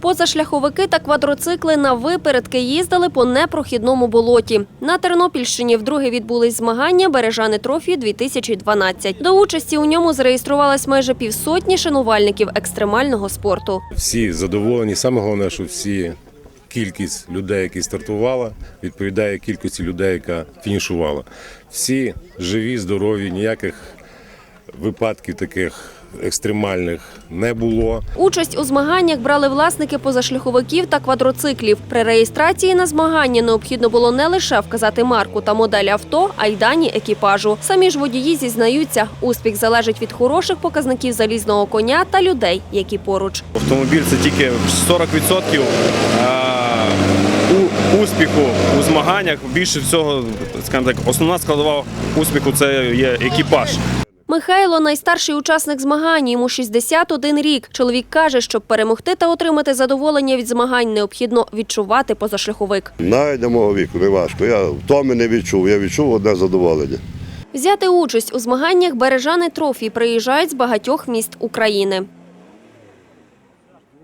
Позашляховики та квадроцикли на випередки їздили по непрохідному болоті. На Тернопільщині вдруге відбулись змагання Бережани трофі 2012 До участі у ньому зареєструвалось майже півсотні шанувальників екстремального спорту. Всі задоволені. Саме головне, що всі кількість людей, які стартувала, відповідає кількості людей, яка фінішувала. Всі живі, здорові, ніяких випадків таких екстремальних не було. Участь у змаганнях брали власники позашляховиків та квадроциклів. При реєстрації на змагання необхідно було не лише вказати марку та модель авто, а й дані екіпажу. Самі ж водії зізнаються, успіх залежить від хороших показників залізного коня та людей, які поруч. Автомобіль це тільки 40% у- успіху у змаганнях. Більше всього, скажімо так, основна складова успіху це є екіпаж. Михайло найстарший учасник змагань. Йому 61 рік. Чоловік каже, щоб перемогти та отримати задоволення від змагань, необхідно відчувати позашляховик. Навіть для мого віку не важко. Я втоми не відчув, я відчув одне задоволення. Взяти участь у змаганнях бережани трофі приїжджають з багатьох міст України.